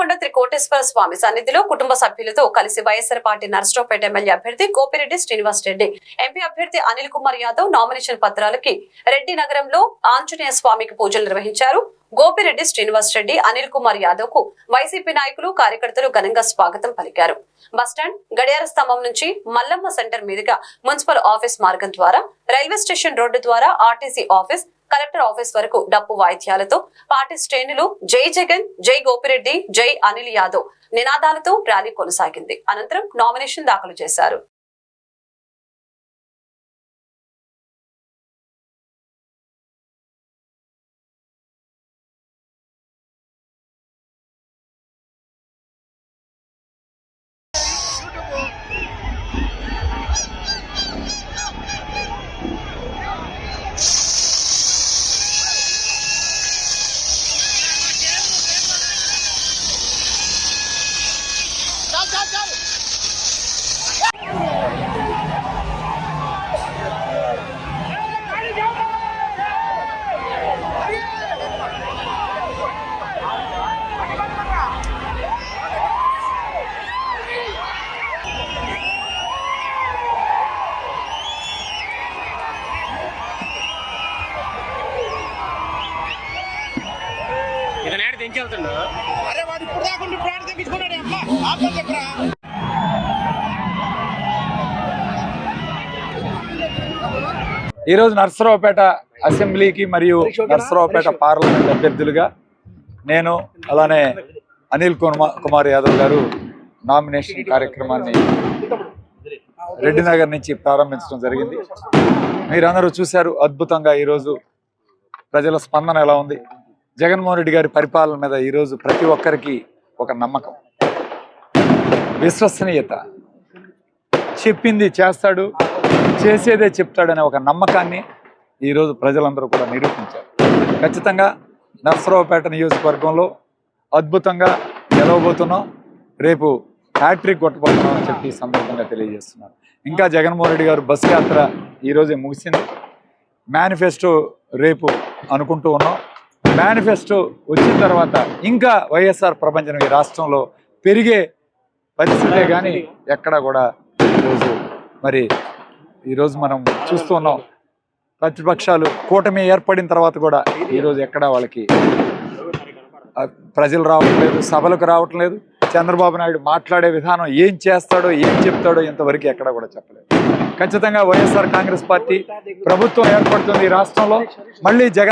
పాపికొండ శ్రీ కోటేశ్వర స్వామి సన్నిధిలో కుటుంబ సభ్యులతో కలిసి వైఎస్ఆర్ పార్టీ నర్సరావుపేట ఎమ్మెల్యే అభ్యర్థి గోపిరెడ్డి శ్రీనివాస్ రెడ్డి ఎంపీ అభ్యర్థి అనిల్ కుమార్ యాదవ్ నామినేషన్ పత్రాలకి రెడ్డి నగరంలో ఆంజనేయ స్వామికి పూజలు నిర్వహించారు. గోపిరెడ్డి శ్రీనివాస్ రెడ్డి అనిల్ కుమార్ యాదవ్కు వైసీపీ నాయకులు కార్యకర్తలు ఘనంగా స్వాగతం పలికారు. బస్టాండ్ గడియార స్తంభం నుంచి మల్లమ్మ సెంటర్ మీదుగా మున్సిపల్ ఆఫీస్ మార్గం ద్వారా రైల్వే స్టేషన్ రోడ్డు ద్వారా ఆర్టీసీ ఆఫీస్ కలెక్టర్ ఆఫీస్ వరకు డప్పు వాయిద్యాలతో పార్టీ శ్రేణులు జై జగన్ జై గోపిరెడ్డి జై అనిల్ యాదవ్ నినాదాలతో ర్యాలీ కొనసాగింది. అనంతరం నామినేషన్ దాఖలు చేశారు. got it, got. దించెళ్తుండు అరే వాడు ఇప్పుడు దాకా ఉండి ప్రాణ తెప్పించుకున్నాడు అమ్మ ఆపని చెప్పరా. ఈరోజు నర్సరావుపేట అసెంబ్లీకి మరియు నర్సరావుపేట పార్లమెంట్ అభ్యర్థులుగా నేను అలానే అనిల్ కుమార్ కుమార్ యాదవ్ గారు నామినేషన్ కార్యక్రమాన్ని రెడ్డి నగర్ నుంచి ప్రారంభించడం జరిగింది. మీరందరూ చూశారు అద్భుతంగా ఈరోజు ప్రజల స్పందన ఎలా ఉంది. జగన్మోహన్ రెడ్డి గారి పరిపాలన మీద ఈరోజు ప్రతి ఒక్కరికి ఒక నమ్మకం. విశ్వసనీయత. చెప్పింది చేస్తాడు చేసేదే చెప్తాడనే ఒక నమ్మకాన్ని ఈరోజు ప్రజలందరూ కూడా నిరూపించారు. ఖచ్చితంగా నర్సరావుపేట నియోజకవర్గంలో అద్భుతంగా గెలవబోతున్నాం. రేపు హ్యాట్రిక్ కొట్టబోతున్నాం అని చెప్పి సందర్భంగా తెలియజేస్తున్నారు. ఇంకా జగన్మోహన్ రెడ్డి గారు బస్సు యాత్ర ఈరోజే ముగిసింది. మేనిఫెస్టో రేపు అనుకుంటూ ఉన్నాం. మేనిఫెస్టో వచ్చిన తర్వాత ఇంకా వైఎస్ఆర్ ప్రపంచం ఈ రాష్ట్రంలో పెరిగే పరిస్థితే కానీ ఎక్కడ కూడా ఈరోజు మరి ఈరోజు మనం చూస్తున్నాం ప్రతిపక్షాలు కూటమి ఏర్పడిన తర్వాత కూడా ఈరోజు ఎక్కడ వాళ్ళకి ప్రజలు ప్రజలు రావట్లేదు సభలకు రావట్లేదు చంద్రబాబు నాయుడు మాట్లాడే విధానం ఏం చేస్తాడో ఏం చెప్తాడో ఇంతవరకు ఎక్కడ కూడా చెప్పలేదు. ఖచ్చితంగా వైఎస్ఆర్ కాంగ్రెస్ పార్టీ ప్రభుత్వం ఏర్పడుతుంది ఈ రాష్ట్రంలో. మళ్ళీ జగన్